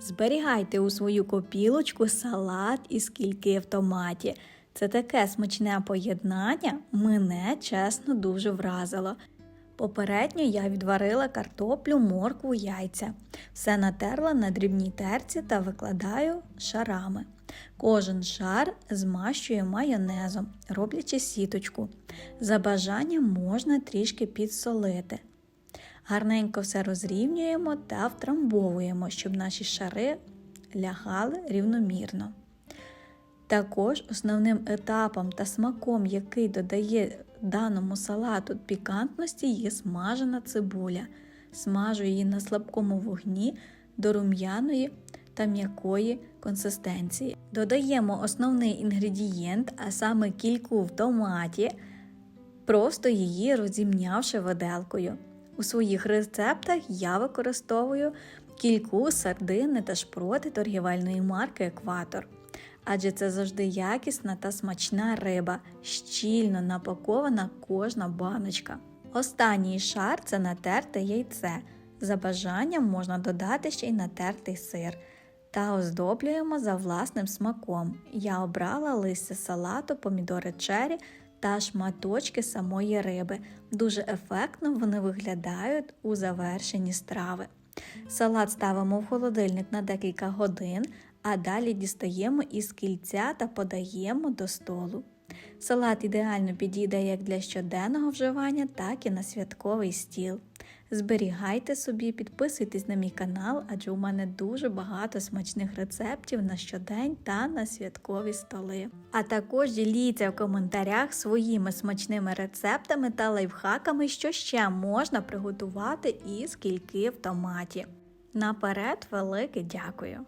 Зберігайте у свою копілочку салат із кільки в томаті. Це таке смачне поєднання мене чесно дуже вразило. Попередньо я відварила картоплю, моркву, яйця. Все натерла на дрібній терці та викладаю шарами. Кожен шар змащую майонезом, роблячи сіточку. За бажанням можна трішки підсолити. Гарненько все розрівнюємо та втрамбовуємо, щоб наші шари лягали рівномірно. Також основним етапом та смаком, який додає даному салату пікантності, є смажена цибуля. Смажу її на слабкому вогні до рум'яної та м'якої консистенції. Додаємо основний інгредієнт, а саме кільку в томаті, просто її розімнявши виделкою. У своїх рецептах я використовую кільку сардини та шпроти торгівельної марки Екватор. Адже це завжди якісна та смачна риба, щільно напакована кожна баночка. Останній шар це натерте яйце. За бажанням можна додати ще й натертий сир. Та оздоблюємо за власним смаком. Я обрала листя салату, помідори чері та шматочки самої риби. Дуже ефектно вони виглядають у завершенні страви. Салат ставимо в холодильник на декілька годин, а далі дістаємо із кільця та подаємо до столу. Салат ідеально підійде як для щоденного вживання, так і на святковий стіл. Зберігайте собі, підписуйтесь на мій канал, адже у мене дуже багато смачних рецептів на щодень та на святкові столи. А також діліться в коментарях своїми смачними рецептами та лайфхаками, що ще можна приготувати із кільки в томаті. Наперед велике дякую!